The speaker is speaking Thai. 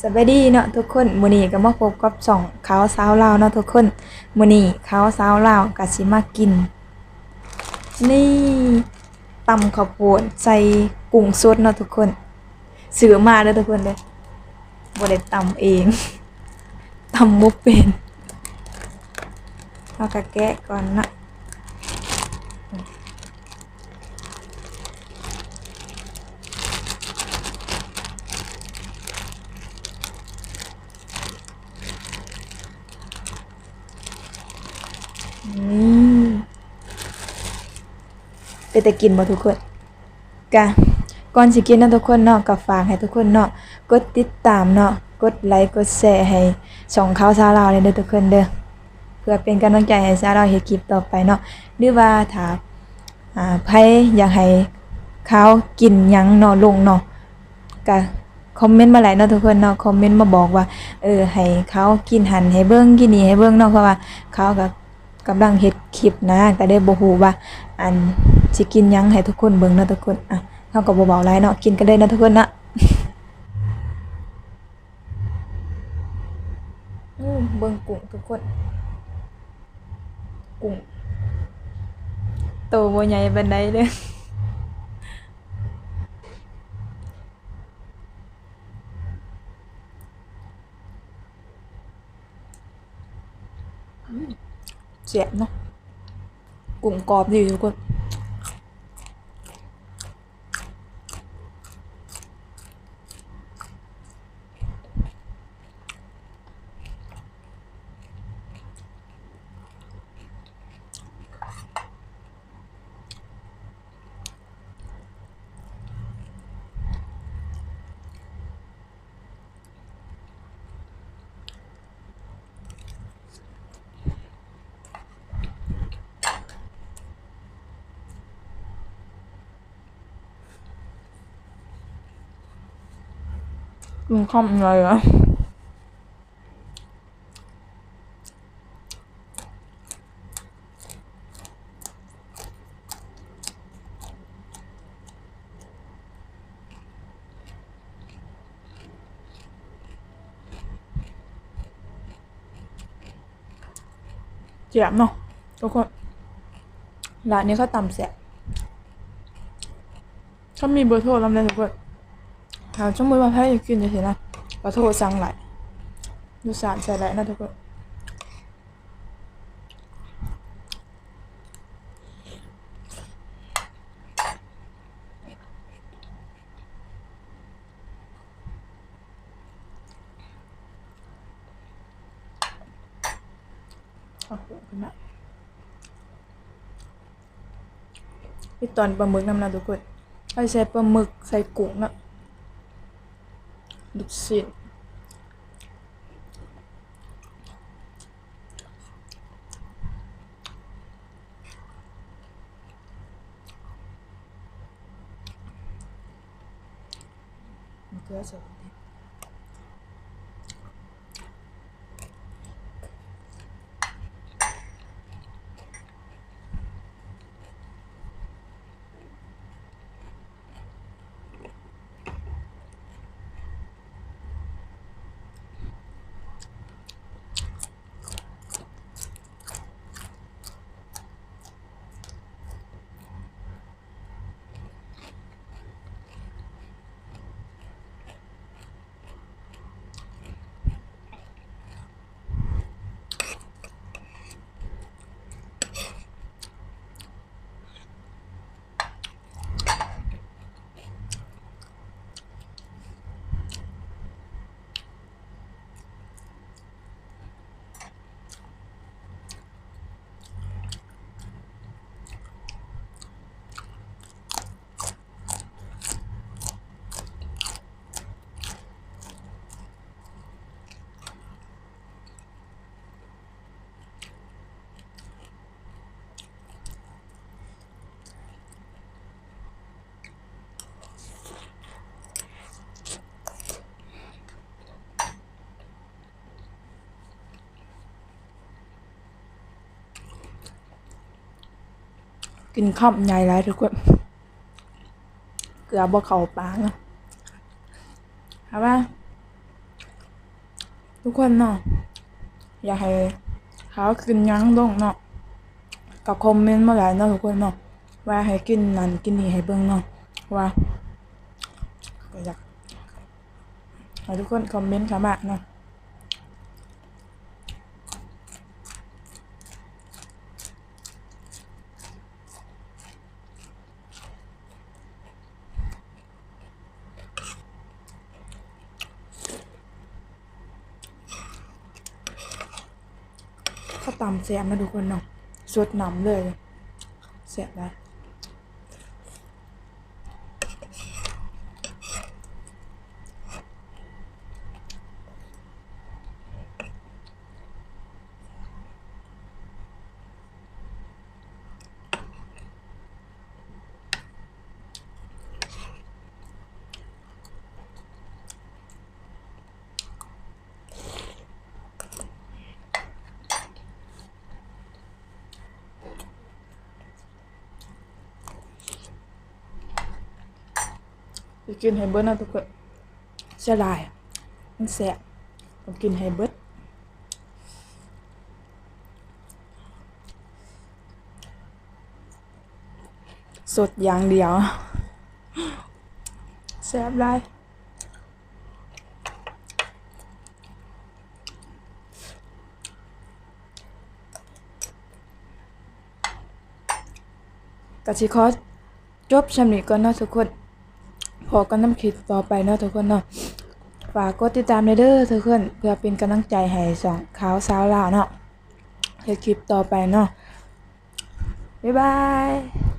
สวัสดีเนาะทุกคนมื้อนี้ก็มาพบกับช่องขาวสาวลาวเนาะทุกคนมื้อนี้ขาวสาวลาวก็สิมากิน นี่ตำข้าวโพดใส่กุ้งสดเนาะทุกคนซื้อมาเด้อทุกคนเด้อบ่ได้ตำเองตำบ่เป็นเอาก็แกะก่อนนะ นี่ เป็นแต่กินบ่ทุกคนกะก่อนสิกินนะทุกคนเนาะก็ฝากให้ทุกคนเนาะกดติดตามเนาะกดไลค์กดแชร์ให้ช่องข่าวสาลาวเลยเด้อทุกคนเด้อเพื่อเป็นกำลังใจให้สาลาวเฮ็ดคลิปต่อไปเนาะหรือว่าถ้าอ่าไผอยากให้เขากินหยังเนาะลงเนาะก็คอมเมนต์มาหลายเนาะทุกคนเนาะคอมเมนต์มาบอกว่าเออให้เขากินหันให้เบิ่งกินนี่ให้เบิ่งเนาะเพราะว่าเขาก็กำลังเฮ็ดคลิปนะก็ได้บ่ฮู้ว่าอัน สิกินหยังให้ทุกคนเบิ่งเนาะทุกคนอะเฮาก็บ่เบาหลายเนาะกินกันเลยเนาะทุกคนนะอืมเบิ่งกุ้งทุกคน กุ้งโตบ่ใหญ่ปานใดเด้อแซ่บเนาะกุ้งกรอบดีทุกคน กินข้าวอะไรอะเจ็บเนาะทุกคนร้านนี้เขาตำแสบเขามีเบอร์โทรลำเลยทุกคน ถ้าสมมติว่าแพ้อยากกินจังซี่นะก็โทรสั่งหลดูสารใส่หลนะทุกคนเอาหัวขึ้นาพี่ตอนปลาหมึกน้ำนะทุกคนใส่ปลาหมึกใส่กุ้งนะ ลูกชิ้นมะ กินข้าวใหญ่หลายทุกคนเกลือบ่เข้าปากนาะถามว่า ทุกคนเนาะอยากให้เขากินยังลงเนาะกับคอมเมนต์มาหลายเนาะทุกคนเนาะว่าให้กินนั่นกินนี่ให้เบิ่งเนาะว่าอยากให้ทุกคนคอมเมนต์เข้ามาเนาะ ตำแซ่บมาดูกคนเนาะสดหนำเลยแซ่บนะ ไปกินให้เบิดนะทุกคนเสียดายมันแซ่บต้องกินให้เบิดสดอย่างเดียวแซ่บหลายกะสิขอสจบชำนี้ก่อนนาะทุกคน พอกันน้ำคลิปต่อไปเนาะทุกคนเนาะฝากกดติดตามเด้อทุกคนเพื่อเป็นกำลังใจให้สองขาวสาวลาวเนาะเฮ็ดคลิปต่อไปเนาะบ๊ายบาย